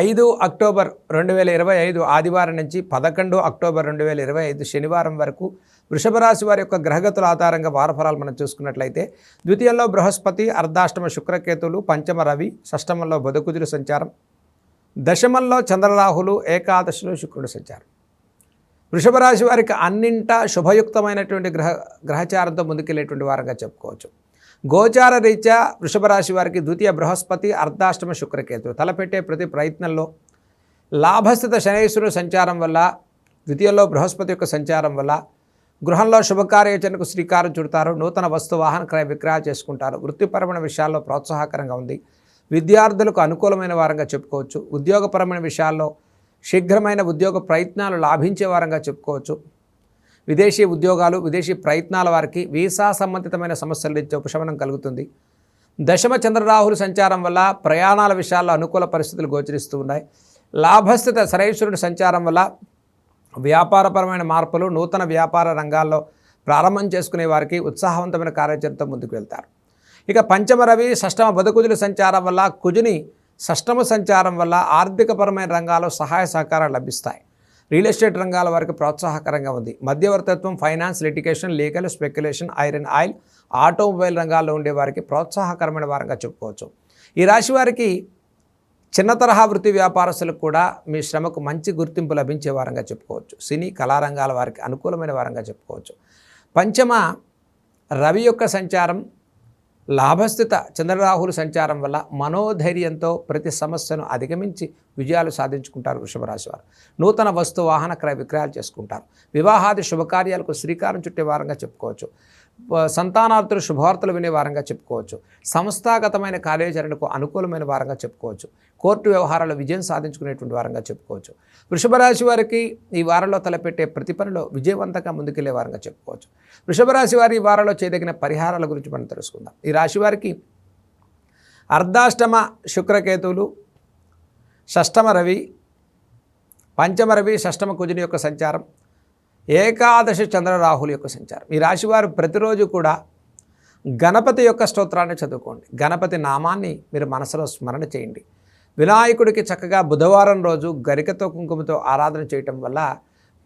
ఐదు అక్టోబర్ రెండు వేల ఇరవై ఐదు ఆదివారం నుంచి పదకొండు అక్టోబర్ రెండు వేల ఇరవై ఐదు శనివారం వరకు వృషభరాశి వారి యొక్క గ్రహగతుల ఆధారంగా వారఫలాలు మనం చూసుకున్నట్లయితే ద్వితీయంలో బృహస్పతి అర్ధాష్టమ శుక్రకేతులు పంచమ రవి షష్టమంలో బుధకుజులు సంచారం దశమంలో చంద్రరాహులు ఏకాదశిలో శుక్రుడు సంచారం. వృషభరాశి వారికి అన్నింటా శుభయుక్తమైనటువంటి గ్రహ గ్రహచారంతో ముందుకెళ్ళేటువంటి వారంగా చెప్పుకోవచ్చు. గోచార రీత్యా వృషభరాశి వారికి ద్వితీయ బృహస్పతి అర్ధాష్టమ శుక్రకేతు తలపెట్టే ప్రతి ప్రయత్నంలో లాభస్థిత శనేశ్వరుడు సంచారం వల్ల ద్వితీయంలో బృహస్పతి యొక్క సంచారం వల్ల గృహంలో శుభకార్యోచనకు శ్రీకారం చుడతారు నూతన వస్తు వాహన క్రయ విక్రయాలు చేసుకుంటారు. వృత్తిపరమైన విషయాల్లో ప్రోత్సాహకరంగా ఉంది. విద్యార్థులకు అనుకూలమైన వారంగా చెప్పుకోవచ్చు. ఉద్యోగపరమైన విషయాల్లో శీఘ్రమైన ఉద్యోగ ప్రయత్నాలు లాభించే వారంగా చెప్పుకోవచ్చు. విదేశీ ఉద్యోగాలు విదేశీ ప్రయత్నాల వారికి వీసా సంబంధితమైన సమస్యల నుంచి ఉపశమనం కలుగుతుంది. దశమ చంద్రరాహులు సంచారం వల్ల ప్రయాణాల విషయాల్లో అనుకూల పరిస్థితులు గోచరిస్తూ ఉన్నాయి. లాభస్థిత సరేశ్వరుడి సంచారం వల్ల వ్యాపారపరమైన మార్పులు నూతన వ్యాపార రంగాల్లో ప్రారంభం చేసుకునే వారికి ఉత్సాహవంతమైన కార్యాచరణతో ముందుకు వెళ్తారు. ఇక పంచమ రవి షష్టమ బతుకుజుల సంచారం వల్ల కుజుని షష్టమ సంచారం వల్ల ఆర్థికపరమైన రంగాల్లో సహాయ సహకారాలు లభిస్తాయి. రియల్ ఎస్టేట్ రంగాల వారికి ప్రోత్సాహకరంగా ఉంది. మధ్యవర్తత్వం finance litigation legal speculation iron oil automobile రంగాల్లో ఉండే వారికి ప్రోత్సాహకరమైన వారంగా చెప్పుకోవచ్చు. ఈ రాశి వారికి చిన్న తరహా వృత్తి వ్యాపారస్తులకు కూడా మీ శ్రమకు మంచి గుర్తింపు లభించే వారంగా చెప్పుకోవచ్చు. సినీ కళారంగాల వారికి అనుకూలమైన వారంగా చెప్పుకోవచ్చు. పంచమ రవి యొక్క సంచారం లాభస్థిత చంద్రరాహుల సంచారం వల్ల మనోధైర్యంతో ప్రతి సమస్యను అధిగమించి విజయాలు సాధించుకుంటారు వృషభరాశి వారు. నూతన వస్తు వాహన క్రయ విక్రయాలు చేసుకుంటారు. వివాహాది శుభకార్యాలకు శ్రీకారం చుట్టే వారంగా చెప్పుకోవచ్చు. సంతానార్థులు శుభవార్తలు వినే వారంగా చెప్పుకోవచ్చు. సంస్థాగతమైన కార్యాచరణకు అనుకూలమైన వారంగా చెప్పుకోవచ్చు. కోర్టు వ్యవహారాల్లో విజయం సాధించుకునేటువంటి వారంగా చెప్పుకోవచ్చు. వృషభ రాశి వారికి ఈ వారంలో తలపెట్టే ప్రతి పనిలో విజయవంతంగా ముందుకెళ్ళే వారంగా చెప్పుకోవచ్చు. వృషభ రాశి వారి ఈ వారంలో చేయదగిన పరిహారాల గురించి మనం తెలుసుకుందాం. ఈ రాశి వారికి అర్ధాష్టమ శుక్రకేతువులు షష్టమ రవి పంచమ రవి షష్టమ కుజుని యొక్క సంచారం ఏకాదశి చంద్రరాహుల యొక్క సంచారం. ఈ రాశివారు ప్రతిరోజు కూడా గణపతి యొక్క స్తోత్రాన్ని చదువుకోండి. గణపతి నామాన్ని మీరు మనసులో స్మరణ చేయండి. వినాయకుడికి చక్కగా బుధవారం రోజు గరికతో కుంకుమతో ఆరాధన చేయటం వల్ల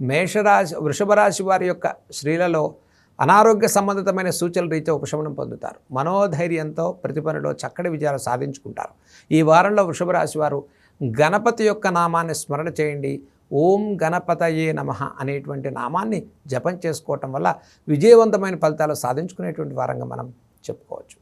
మేషరాశి వృషభ రాశి వారి యొక్క స్త్రీలలో అనారోగ్య సంబంధితమైన సూచనల రీత్యా ఉపశమనం పొందుతారు. మనోధైర్యంతో ప్రతి పనిలో చక్కటి విజయాలు సాధించుకుంటారు. ఈ వారంలో వృషభ రాశి వారు గణపతి యొక్క నామాన్ని స్మరణ చేయండి. ఓం గణపతయే నమ అనేటువంటి నామాన్ని జపం చేసుకోవటం వల్ల విజయవంతమైన ఫలితాలు సాధించుకునేటువంటి వారంగా మనం చెప్పుకోవచ్చు.